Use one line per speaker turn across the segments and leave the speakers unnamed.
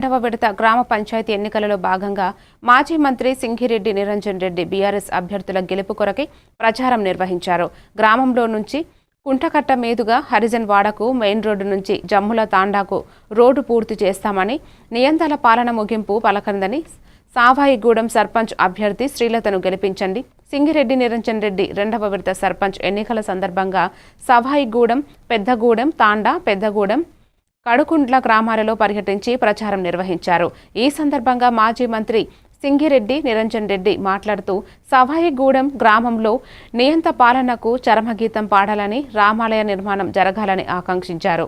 రెండవ విడత గ్రామ పంచాయతీ ఎన్నికలలో భాగంగా మాజీ మంత్రి సింగిరెడ్డి నిరంజన్ రెడ్డి బీఆర్ఎస్ అభ్యర్థుల గెలుపు కొరకై ప్రచారం నిర్వహించారు. గ్రామంలో నుంచి కుంటకట్ట మీదుగా హరిజన్ వాడకు మెయిన్ రోడ్డు నుంచి జమ్ముల తాండాకు రోడ్డు పూర్తి చేస్తామని నియంత్రణ పాలన ముగింపు పలకందని సావాయిగూడెం సర్పంచ్ అభ్యర్థి శ్రీలతను గెలిపించండి. సింగిరెడ్డి నిరంజన్ రెడ్డి రెండవ విడత సర్పంచ్ ఎన్నికల సందర్భంగా సవాయిగూడెం పెద్దగూడెం తాండా పెద్దగూడెం కడుకుండ్ల గ్రామాలలో పర్యటించి ప్రచారం నిర్వహించారు. ఈ సందర్భంగా మాజీ మంత్రి సింగిరెడ్డి నిరంజన్ రెడ్డి మాట్లాడుతూ సవాయిగూడెం గ్రామంలో నియంత పాలనకు చరమగీతం పాడాలని రామాలయ నిర్మాణం జరగాలని ఆకాంక్షించారు.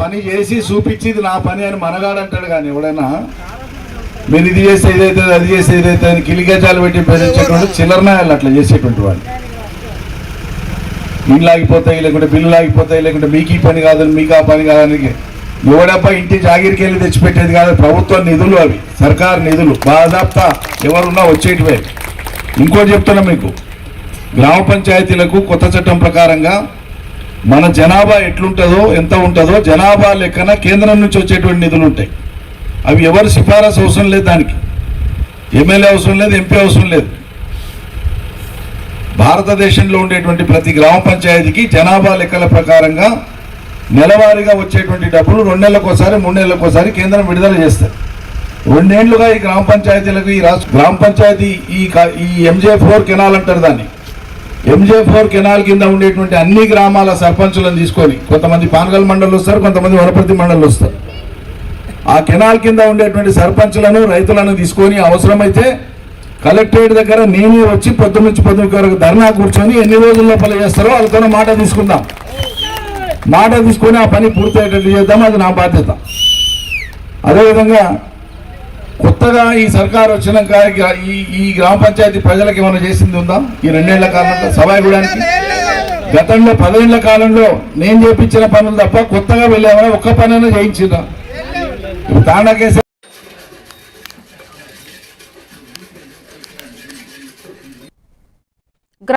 పని చేసి చూపించింది నా పని అని మనగాడంటాడు కానీ ఎవడైనా మీరు ఇది చేస్తే ఇదైతే అది చేస్తే ఇదైతే అని కిలిగజాలు పెట్టి బెదిరించేటువంటి చిల్లరనాయాలు అట్లా చేసేటువంటి వాళ్ళు ఇండ్లు ఆగిపోతాయి లేకుంటే బిల్లు ఆగిపోతాయి లేకుంటే మీకు ఈ పని కాదు మీకు ఆ పని కాదని ఎవడబ్బా ఇంటి జాగిరికి వెళ్ళి తెచ్చిపెట్టేది కాదు ప్రభుత్వ నిధులు అవి సర్కారు నిధులు బాధాప్తా ఎవరున్నా వచ్చేటివే. ఇంకోటి చెప్తున్నా మీకు గ్రామ పంచాయతీలకు కొత్త చట్టం ప్రకారంగా మన జనాభా ఎట్లుంటుందో ఎంత ఉంటుందో జనాభా లెక్కన కేంద్రం నుంచి వచ్చేటువంటి నిధులు ఉంటాయి. అవి ఎవరు సిఫారసు అవసరం లేదు దానికి. ఎమ్మెల్యే అవసరం లేదు ఎంపీ అవసరం లేదు. భారతదేశంలో ఉండేటువంటి ప్రతి గ్రామ పంచాయతీకి జనాభా లెక్కల ప్రకారంగా నెలవారీగా వచ్చేటువంటి డబ్బులు రెండు నెలలకోసారి మూడు నెలలకోసారి కేంద్రం విడుదల చేస్తారు రెండేళ్ళుగా ఈ గ్రామ పంచాయతీలకు ఈ రాష్ట్ర గ్రామ పంచాయతీ ఈ ఈ ఎంజే ఫోర్ కెనాల్ అంటారు దాన్ని. ఎంజే ఫోర్ కెనాల్ కింద ఉండేటువంటి అన్ని గ్రామాల సర్పంచులను తీసుకొని కొంతమంది పానగల్ మండలి వస్తారు కొంతమంది వనపర్తి మండలి వస్తారు. ఆ కెనాల్ కింద ఉండేటువంటి సర్పంచులను రైతులను తీసుకొని అవసరమైతే కలెక్టరేట్ దగ్గర నేనే వచ్చి పొద్దు నుంచి పొద్దు వరకు ధర్నా కూర్చొని ఎన్ని రోజుల లోపల చేస్తారో వాళ్ళతో మాట తీసుకుందాం. మాట తీసుకొని ఆ పని పూర్తయ్యేటట్టు చేద్దాం అది నా బాధ్యత. అదేవిధంగా కొత్తగా ఈ సర్కార్ వచ్చినాక ఈ ఈ గ్రామ పంచాయతీ ప్రజలకు ఏమైనా చేసింది ఉందా? ఈ రెండేళ్ళ కాలంలో సభాయగూడానికి గతంలో పదేళ్ళ కాలంలో నేను చేపించిన పనులు తప్ప కొత్తగా వెళ్ళామని ఒక్క పనైనా చేయించిందా ఇప్పుడు తాండా కేసు